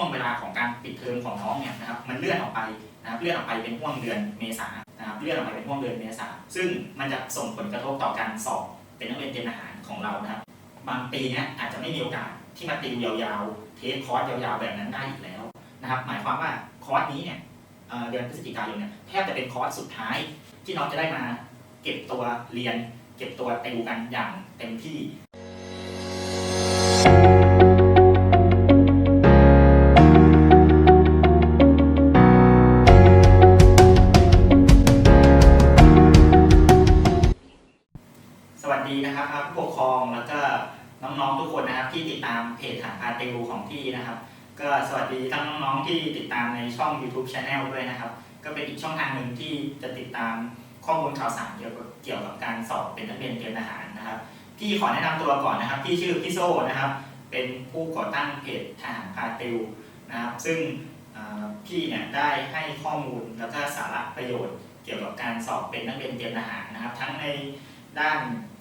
ห่วงเวลาของการปิดเทอมของน้องเนี่ยนะครับมันเลื่อนออกไปนะครับเลื่อนออกไปเป็นห่วงเดือนเมษานะครับเลื่อนออกไปเป็นห่วงเดือนเมษาซึ่งมันจะส่งผลกระทบต่อการสอบเป็นนักเรียนเตรียมทหารของเรานะครับบางปีเนี่ยอาจจะไม่มีโอกาสที่มาติวยาวๆ เทคคอร์สยาวๆแบบนั้นได้อีกแล้วนะครับหมายความว่าคอร์สนี้เนี่ยเอ่อเดือนพฤศจิกายนเนี่ยแทบจะเป็นคอร์สสุดท้ายที่น้องจะได้มาเก็บตัวเรียน เก็บตัวติวกันอย่างเต็มที่ ดีทั้งน้องๆที่ติดตามในช่อง YouTube Channel ด้วยนะครับ ก็เป็นอีกช่องทางหนึ่งที่จะติดตามข้อมูลข่าวสารเกี่ยวกับเกี่ยวกับการสอบเป็นนักเรียนเตรียมทหารนะครับพี่ขอแนะนำตัวก่อนนะครับพี่ชื่อพี่โซ่นะครับ เป็นผู้ก่อตั้งเพจทหารพาติวนะครับ ซึ่งพี่เนี่ยได้ให้ข้อมูลแล้วก็สาระประโยชน์ เกี่ยวกับการสอบเป็นนักเรียนเตรียมทหารนะครับ ทั้งในด้าน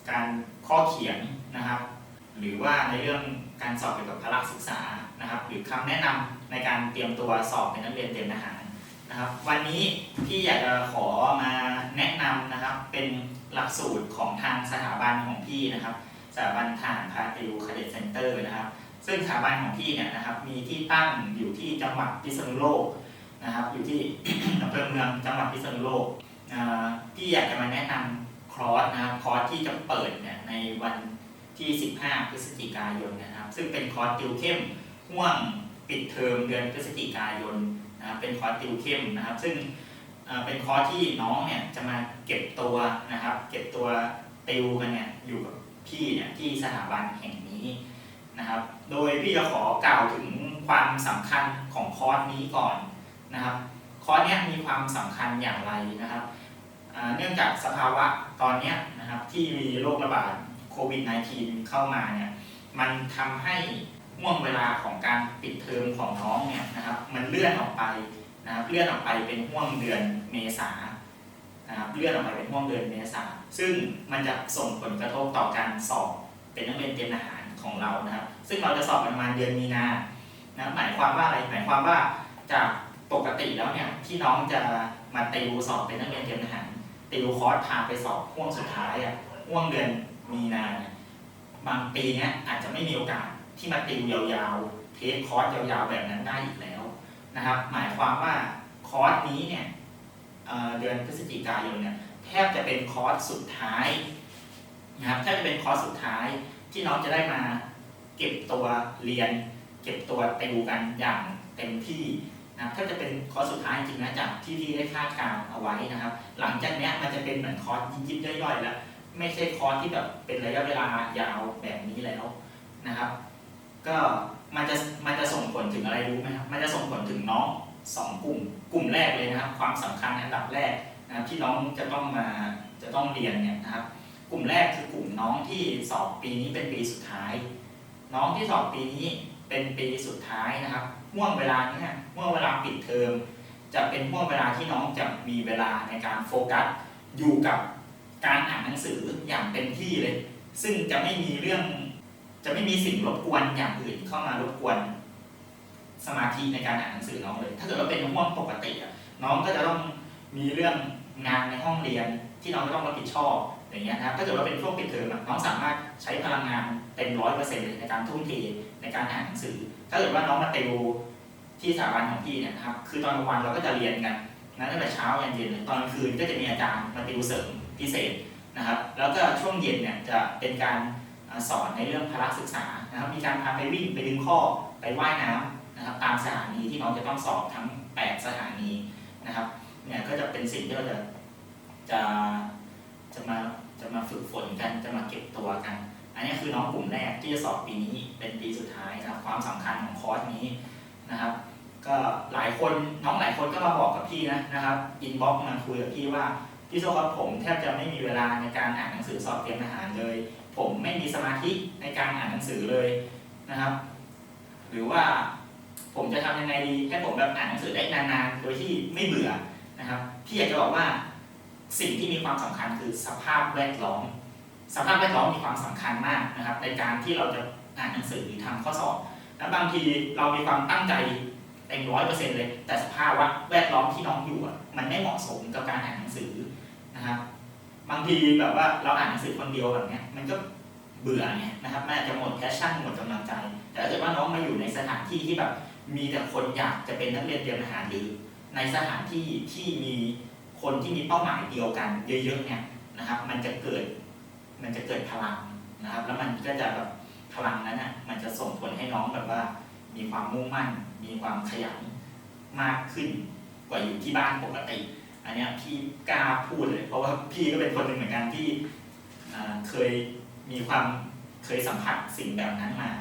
การข้อเขียนนะครับ หรือว่าในเรื่องการสอบเกี่ยวกับพละศึกษา นะครับหรือคำแนะนำในการเตรียมตัวสอบเป็นนักเรียนเตรียมทหารนะครับวันนี้พี่อยากจะขอมาแนะนำนะครับเป็นหลักสูตรของทางสถาบันของพี่นะครับสถาบันทหารพาติวคาเดตเซ็นเตอร์นะครับ ซึ่งสถาบันของพี่เนี่ยนะครับมีที่ตั้งอยู่ที่จังหวัดพิษณุโลกนะครับอยู่ที่อำเภอเมืองจังหวัดพิษณุโลกพี่อยากจะมาแนะนำคอร์สนะครับคอร์สที่จะเปิดเนี่ยในวันที่ 15 พฤศจิกายนนะครับ ซึ่งเป็นคอร์สติวเข้ม ห่วงปิดเทอมเดือนพฤศจิกายนนะครับเป็นคอร์สติวเข้มนะครับ ซึ่งเป็นคอร์สที่น้องเนี่ยจะมาเก็บตัวนะครับ เก็บตัวติวกันเนี่ยอยู่กับพี่เนี่ยที่สถาบันแห่งนี้นะครับ โดยพี่จะขอกล่าวถึงความสำคัญของคอร์สนี้ก่อนนะครับ คอร์สเนี้ยมีความสำคัญอย่างไรนะครับ เนื่องจากสภาวะตอนเนี้ยนะครับที่มีโรคระบาดโควิด -19 เข้ามาเนี่ยมันทำให้ ห่วงเวลาของการปิดเทอมของน้องเนี่ยนะครับมันเลื่อนออกไปนะครับเลื่อนออกไปเป็นห่วงเดือนเมษานะครับเลื่อนออกไปเป็นห่วงเดือนเมษาซึ่งมันจะส่งผลกระทบต่อการสอบเป็นนักเรียนเตรียมทหารของเรานะครับ ซึ่งเราจะสอบประมาณเดือนมีนานะหมายความว่าอะไรหมายความว่าจากปกติแล้วเนี่ยที่น้องจะมาติวสอบเป็นนักเรียนเตรียมทหารติวคอร์สพาไปสอบห่วงสุดท้ายอะห่วงเดือนมีนาเนี่ยบางปีเนี้ยอาจจะไม่มีโอกาส ที่มาติวยาวๆ เทคคอร์สยาวๆ แบบนั้นได้อีกแล้วนะครับ หมายความว่าคอร์สนี้เนี่ยเเดือนพฤศจิกายนเนี่ยแทบจะเป็นคอร์สสุดท้ายนะครับแทบจะเป็นคอร์สสุดท้ายที่น้องจะได้มาเก็บตัวเรียน เก็บตัวติวกันอย่างเต็มที่นะครับถ้าจะเป็นคอร์สสุดท้ายจริงนะจากที่พี่ได้คาดการเอาไว้นะครับ หลังจากนี้มันจะเป็นเหมือนคอร์สยิบย่อยๆแล้ว ไม่ใช่คอร์สที่แบบเป็นระยะเวลายาวแบบนี้แล้วนะครับ ก็มันจะมันจะส่งผลถึงอะไรรู้ไหมครับ มันจะส่งผลถึงน้องสองกลุ่ม กลุ่มแรกเลยนะครับ ความสำคัญอันดับแรกนะครับที่น้องจะต้องมาจะต้องเรียนเนี่ยนะครับ กลุ่มแรกคือกลุ่มน้องที่สอบปีนี้เป็นปีสุดท้าย น้องที่สอบปีนี้เป็นปีสุดท้ายนะครับห่วงเวลาเนี้ห่วงเวลาปิดเทอมจะเป็นห่วงเวลาที่น้องจะมีเวลาในการโฟกัสอยู่กับการอ่านหนังสืออย่างเต็มที่เลย ซึ่งจะไม่มีเรื่อง จะไม่มีสิ่งรบกวนอย่างอื่นเข้ามารบกวนสมาธิในการอ่านหนังสือน้องเลย ถ้าเกิดว่าเป็นห่วงปกติอะน้องก็จะต้องมีเรื่องงานในห้องเรียนที่น้องจะต้องรับผิดชอบอย่างเงี้ยนะครับถ้าเกิดว่าเป็นช่วงปิดเทอมน้องสามารถใช้พลังงานเต็มร้อยเปอร์เซ็นต์ในการทุ่มเทในการอ่านหนังสือ ถ้าเกิดว่าน้องมาติวที่สถาบันของพี่เนี่ยนะครับ คือตอนกลางวันเราก็จะเรียนกันนะตั้งแต่เช้ายันเย็นเลยตอนกลางคืนก็จะมีอาจารย์มาติวเสริมพิเศษนะครับ แล้วก็ช่วงเย็นเนี่ยจะเป็นการ สอนในเรื่องพละศึกษานะครับมีการพาไปวิ่งไปดึงข้อไปว่ายน้ำนะครับตามสถานีที่น้องจะต้องสอบทั้ง 8 สถานีนะครับเนี่ยก็จะเป็นสิ่งที่เราจะจะจะมาจะมาฝึกฝนกันจะมาเก็บตัวกัน อันนี้คือน้องกลุ่มแรกที่จะสอบปีนี้เป็นปีสุดท้ายนะครับความสำคัญของคอร์สนี้นะครับ ก็หลายคนน้องหลายคนก็มาบอกกับพี่นะนะครับอินบ็อกซ์มาคุยกับพี่ว่าพี่โซครับผมแทบจะไม่มีเวลาในการอ่านหนังสือสอบเตรียมทหารเลย ผมไม่มีสมาธิในการอ่านหนังสือเลยนะครับ หรือว่าผมจะทำยังไงดีให้ผมแบบอ่านหนังสือได้นานๆ โดยที่ไม่เบื่อนะครับพี่อยากจะบอกว่าสิ่งที่มีความสำคัญคือสภาพแวดล้อม สภาพแวดล้อมมีความสำคัญมากนะครับ ในการที่เราจะอ่านหนังสือหรือทำข้อสอบ แล้วบางทีเรามีความตั้งใจเต็มร้อยเปอร์เซ็นต์เลย แต่สภาวะแวดล้อมที่น้องอยู่มันไม่เหมาะสมกับการอ่านหนังสือนะครับ บางทีแบบว่าเราอ่านหนังสือคนเดียวแบบเนี้ยมันก็เบื่อไงนะครับมันอาจจะหมดแพชชั่นหมดกำลังใจ แต่ถ้าเกิดว่าน้องมาอยู่ในสถานที่ที่แบบมีแต่คนอยากจะเป็นนักเรียนเตรียมทหารหรือ ในสถานที่ที่มีคนที่มีเป้าหมายเดียวกัน เยอะๆเนี่ยนะครับ มันจะเกิดมันจะเกิดพลังนะครับ แล้วมันก็จะแบบพลังนั้นน่ะมันจะส่งผลให้น้องแบบว่า มีความมุ่งมั่น มีความขยันมากขึ้นกว่าอยู่ที่บ้านปกติ อันนี้พี่กล้าพูดเลย เพราะว่าพี่ก็เป็นคนหนึ่งเหมือนกันที่เคยมีความเคยสัมผัสสิ่งแบบนั้นมา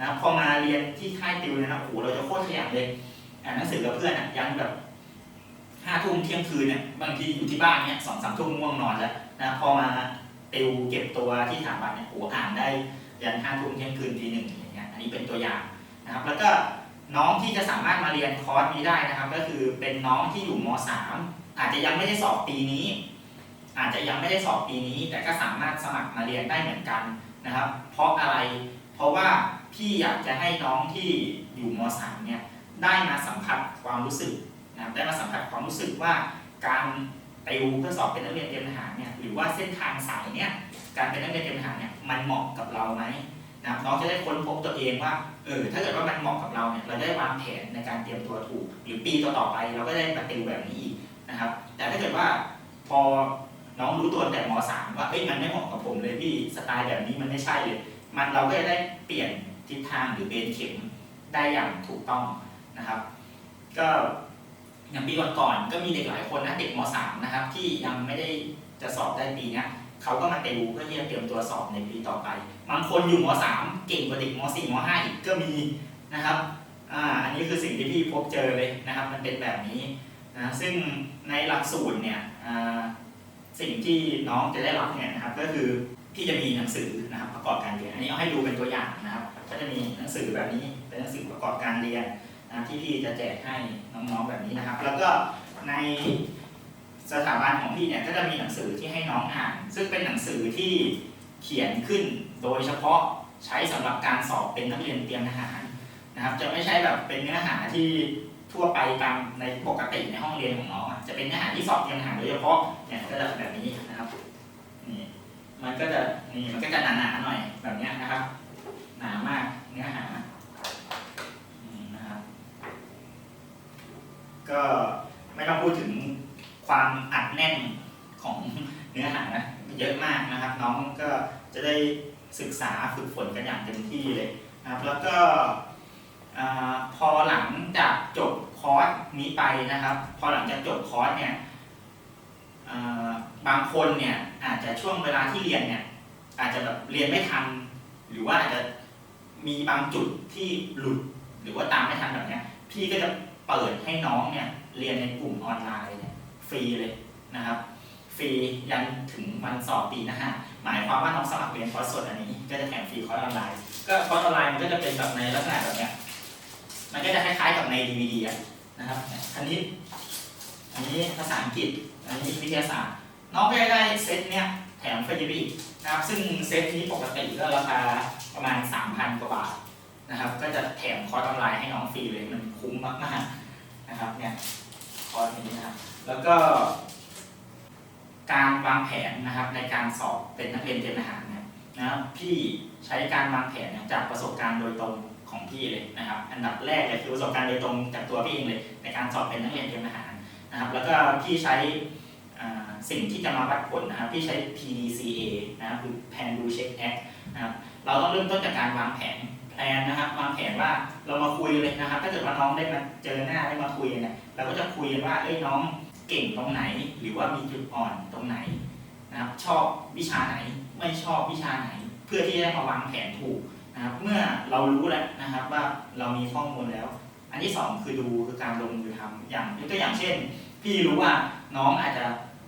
นะพอมาเรียนที่ค่ายติวเนี่ยนะโอ้โหเราจะโคตรขยันเลยอ่านหนังสือกับเพื่อนอะยังแบบห้าทุ่มเที่ยงคืนเนี่ยบางทีอยู่ที่บ้านเนี่ยสองสามทุ่มง่วงนอนแล้วนะพอมาติวเก็บตัวที่สถาบันเนี่ยโอ้โหอ่านได้ยันห้าทุ่มเที่ยงคืนทีหนึ่งอย่างเงี้ยอันนี้เป็นตัวอย่างนะครับ แล้วก็น้องที่จะสามารถมาเรียนคอร์สนี้ได้นะครับ ก็คือเป็นน้องที่อยู่มสาม อาจจะยังไม่ได้สอบปีนี้ อาจจะยังไม่ได้สอบปีนี้ แต่ก็สามารถสมัครมาเรียนได้เหมือนกันนะครับ เพราะอะไรเพราะว่าพี่อยากจะให้น้องที่อยู่ม .3 เนี่ยได้มาสัมผัสความรู้สึกนะครับได้มาสัมผัสความรู้สึกว่าการติวเพื่อสอบเป็นนักเรียนเตรียมทหารเนี่ยหรือว่าเส้นทางสายเนี่ยการเป็นนักเรียนเตรียมทหารเนี่ยมันเหมาะกับเราไหมนะครับน้องจะได้ค้นพบตัวเองว่าเออถ้าเกิดว่ามันเหมาะกับเราเนี่ยเราได้วางแผนในการเตรียมตัวถูก หรือปีต่อๆไปเราก็ได้มาติวแบบนี้อีก นะครับ แต่ถ้าเกิดว่าพอน้องรู้ตัวแต่มสามว่าเอ้ยมันไม่เหมาะกับผมเลยพี่สไตล์แบบนี้มันไม่ใช่เลย มันเราก็จะได้เปลี่ยนทิศทางหรือเบนเข็มได้อย่างถูกต้องนะครับ ก็อย่างปีก่อนๆก็มีเด็กหลายคนนะเด็กมสามนะครับ ที่ยังไม่ได้จะสอบได้ปีนี้เขาก็มาติวเพื่อที่จะเตรียมตัวสอบในปีต่อไปบางคนอยู่มสามเก่งกว่าเด็กมสี่มห้าอีกก็มีนะครับอ่าอันนี้คือสิ่งที่พี่พบเจอเลยนะครับ มันเป็นแบบนี้ นะซึ่งในหลักสูตรเนี่ยสิ่งที่น้องจะได้รับเนี่ยนะครับก็คือพี่จะมีหนังสือนะครับประกอบการเรียนอันนี้เอาให้ดูเป็นตัวอย่างนะครับ ก็จะมีหนังสือแบบนี้เป็นหนังสือประกอบการเรียนนะที่พี่จะแจกให้น้องๆแบบนี้นะครับ แล้วก็ในสถาบันของพี่เนี่ยก็จะมีหนังสือที่ให้น้องอ่าน ซึ่งเป็นหนังสือที่เขียนขึ้นโดยเฉพาะใช้สำหรับการสอบเป็นนักเรียนเตรียมทหารนะครับ จะไม่ใช่แบบเป็นเนื้อหาที่ ทั่วไปตามในปกติในห้องเรียนของน้องอะจะเป็นเนื้อหาที่สอบเตรียมทหารโดยเฉพาะเนี่ยก็จะแบบนี้นะครับนี่มันก็จะนี่มันก็จะหนาๆหน่อยแบบนี้นะครับ หนามากเนื้อหานะครับก็ไม่ต้องพูดถึงความอัดแน่นของเนื้อหานะเยอะมากนะครับ น้องก็จะได้ศึกษาฝึกฝนกันอย่างเต็มที่เลยนะครับ แล้วก็ พอหลังจากจบคอร์สนี้ไปนะครับ พอหลังจากจบคอร์สเนี่ยบางคนเนี่ยอาจจะช่วงเวลาที่เรียนเนี่ยอาจจะแบบเรียนไม่ทัน หรือว่าอาจจะมีบางจุดที่หลุด หรือว่าตามไม่ทันแบบเนี้ยพี่ก็จะเปิดให้น้องเนี่ยเรียนในกลุ่มออนไลน์เนี่ยฟรีเลยนะครับฟรียันถึงวันสอบปีหนะฮะหมายความว่าน้องสมัครเรียนคอร์สสดอันนี้ ก็จะแถมฟรีคอร์สออนไลน์ก็คอร์สออนไลน์มันก็จะเป็นแบบในลักษณะแบบเนี้ย มันก็จะคล้ายๆกับใน DVD อะนะครับอันนี้อันนี้ภาษาอังกฤษ อันนี้วิทยาศาสตร์ น้องก็จะได้เซตเนี้ยแถมฟรีไปอีกนะครับ ซึ่งเซตนี้ปกติก็ราคาประมาณ 3,000 กว่าบาทนะครับ ก็จะแถมคอร์สออนไลน์ให้น้องฟรีเลย มันคุ้มมากๆนะครับเนี่ยคอร์สนี้นะครับ แล้วก็ การวางแผนนะครับในการสอบเป็นนักเรียนเตรียมทหารเนี่ยนะครับ พี่ใช้การวางแผนเนี่ยจากประสบการณ์โดยตรง ของพี่เลยนะครับ อันดับแรกเลยคือประสบการณ์โดยตรงจากตัวพี่เองเลย ในการสอบเป็นนักเรียนเตรียมทหารนะครับ แล้วก็พี่ใช้สิ่งที่จะมาวัดผลนะครับพี่ใช้ PDCA นะครับคือ Plan Do Check Act นะครับเราต้องเริ่มต้นจากการวางแผนแผนนะครับวางแผนว่าเรามาคุยเลยนะครับ ถ้าเกิดว่าน้องได้มาเจอหน้าได้มาคุยกันเนี่ยเราก็จะคุยว่าเอ้ยน้องเก่งตรงไหน หรือว่ามีจุดอ่อนตรงไหนนะครับ ชอบวิชาไหนไม่ชอบวิชาไหน เพื่อที่จะได้มาวางแผนถูก นะครับเมื่อเรารู้แล้วนะครับว่าเรามีข้อมูลแล้ว อันที่สองคือดูคือการลงมือทำอย่างยกตัวอย่างเช่น พี่รู้ว่าน้องอาจจะ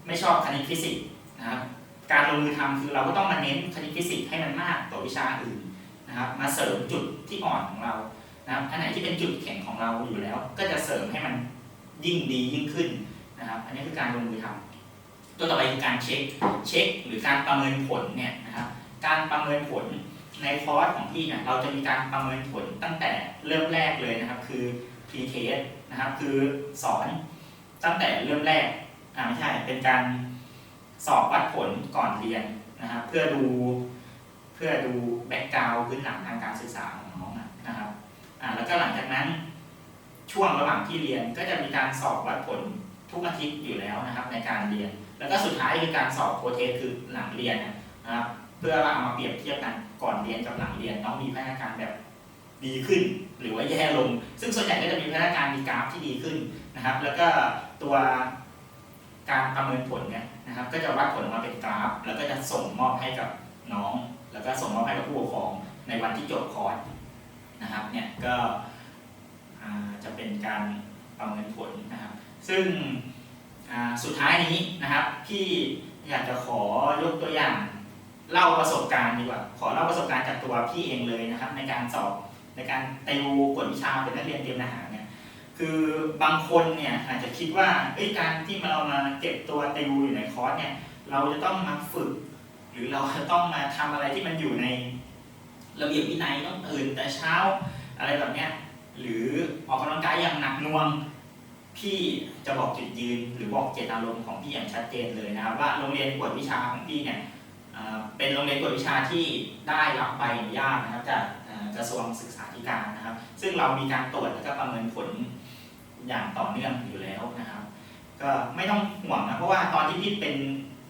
ไม่ชอบคณิตฟิสิกส์นะครับการลงมือทำคือเราก็ต้องมาเน้นคณิตฟิสิกส์ให้มันมากกว่าวิชาอื่นนะครับมาเสริมจุดที่อ่อนของเรานะครับอันไหนที่เป็นจุดแข็งของเราอยู่แล้ว ก็จะเสริมให้มันยิ่งดียิ่งขึ้นนะครับอันนี้คือการลงมือทำตัวต่อไปคือการเช็คเช็คหรือการประเมินผลเนี่ยนะครับการประเมินผล ในคอร์สของพี่เนี่ยเราจะมีการประเมินผลตั้งแต่เริ่มแรกเลยนะครับ คือ pre test นะครับคือสอนตั้งแต่เริ่มแรกอ่าไม่ใช่เป็นการสอบวัดผลก่อนเรียนนะครับ เพื่อดูเพื่อดูแบ็กกราวด์พื้นหลังทางการศึกษาของน้องนะครับอ่าแล้วก็หลังจากนั้นช่วงระหว่างที่เรียนก็จะมีการสอบวัดผลทุกอาทิตย์อยู่แล้วนะครับ ในการเรียน แล้วก็สุดท้ายคือการสอบโปรเทสคือหลังเรียนนะครับ เพื่อเอามาเปรียบเทียบกัน ก่อนเรียนกับหลังเรียนน้องมีพัฒนาการแบบดีขึ้น หรือว่าแย่ลง ซึ่งส่วนใหญ่ก็จะมีพัฒนาการมีกราฟที่ดีขึ้นนะครับ แล้วก็ตัวการประเมินผลเนี่ยนะครับ ก็จะวัดผลออกมาเป็นกราฟ แล้วก็จะส่งมอบให้กับน้อง แล้วก็ส่งมอบให้กับผู้ปกครองในวันที่จบคอร์สนะครับเนี่ยก็จะเป็นการประเมินผลนะครับ ซึ่งสุดท้ายนี้นะครับพี่อยากจะขอยกตัวอย่าง เล่าประสบการณ์ดีกว่า ขอเล่าประสบการณ์จากตัวพี่เองเลยนะครับ ในการสอบในการติวกฎวิชาเป็นนักเรียนเตรียมทหารเนี่ยคือบางคนเนี่ยอาจจะคิดว่าเอ้ยการที่เรามาเก็บตัวติวอยู่ในคอร์สเนี่ยเราจะต้องมาฝึก หรือเราจะต้องมาทำอะไรที่มันอยู่ในระเบียบวินัยต้องตื่นแต่เช้าอะไรแบบเนี้ยหรือออกกำลังกายอย่างหนักหน่วงพี่จะบอกจุดยืน หรือบอกเจตนารมณ์ของพี่อย่างชัดเจนเลยนะครับ ว่าโรงเรียนกวดวิชาของพี่เนี่ย เป็นโรงเรียนกวดวิชาที่ได้รับใบอนุญาตนะครับจากกระทรวงศึกษาธิการนะครับ ซึ่งเรามีการตรวจและก็ประเมินผลอย่างต่อเนื่องอยู่แล้วนะครับ ก็ไม่ต้องห่วงนะเพราะว่าตอนที่พี่เป็น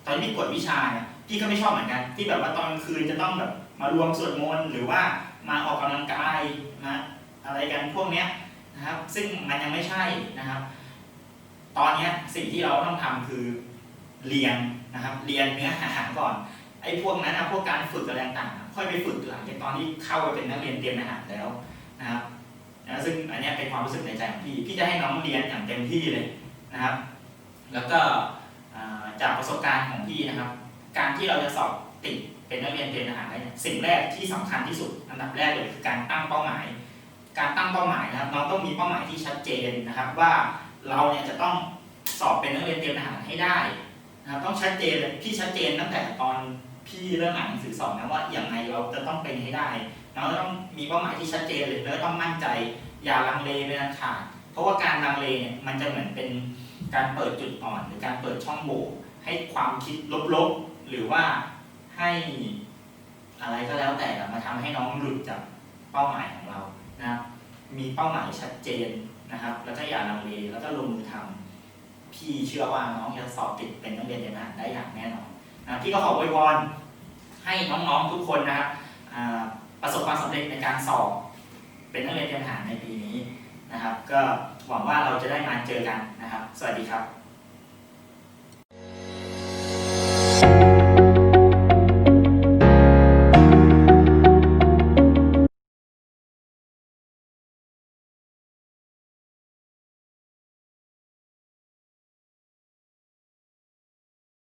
ตอนที่กวดวิชาเนี่ยพี่ก็ไม่ชอบเหมือนกัน ที่แบบว่าตอนกลางคืนจะต้องแบบมารวมสวดมนต์หรือว่ามาออกกำลังกายมาอะไรกันพวกเนี้ยนะครับ ซึ่งมันยังไม่ใช่นะครับ ตอนเนี้ยสิ่งที่เราต้องทำคือเรียนนะครับ เรียนเนื้อหาก่อน อ้พวกนั้นนะพวกการฝึกอะไรต่างๆค่อยไปฝึกหลังจากตอนที่เข้าไปเป็นนักเรียนเตรียมทหารแล้วนะครับนะซึ่งอันนี้เป็นความรู้สึกในใจของพี่พี่จะให้น้องเรียนอย่างเต็มที่เลยนะครับ แล้วก็จากประสบการณ์ของพี่นะครับ การที่เราจะสอบติดเป็นนักเรียนเตรียมทหารได้เนี่ยสิ่งแรกที่สำคัญที่สุดอันดับแรกเลยคือการตั้งเป้าหมาย การตั้งเป้าหมายนะครับน้องต้องมีเป้าหมายที่ชัดเจนนะครับ ว่าเราเนี่ยจะต้องสอบเป็นนักเรียนเตรียมทหารให้ได้นะครับต้องชัดเจนพี่ชัดเจนตั้งแต่ตอน พี่เริ่มอ่านหนังสือสอนนะว่าอย่างไรเราจะต้องเป็นให้ได้เราต้องมีเป้าหมายที่ชัดเจนเลยแล้วต้องมั่นใจอย่าลังเลเป็นอันขาดเพราะว่าการลังเลเนี่ยมันจะเหมือนเป็นการเปิดจุดอ่อน หรือการเปิดช่องโหว่ให้ความคิดลบๆหรือว่าให้อะไรก็แล้วแต่มาทำให้น้องหลุดจากเป้าหมายของเรานะครับมีเป้าหมายชัดเจนนะครับ แล้วก็อย่าลังเลแล้วก็ลงมือทำพี่เชื่อว่าน้องจะสอบติดเป็นนักเรียนเตรียมทหารได้อย่างแน่นอน นะพี่ก็ขออวยพรให้น้องๆทุกคนนะครับประสบความสำเร็จในการสอบ เป็นนักเรียนเตรียมทหารในปีนี้นะครับ ก็หวังว่าเราจะได้มาเจอกันนะครับ สวัสดีครับ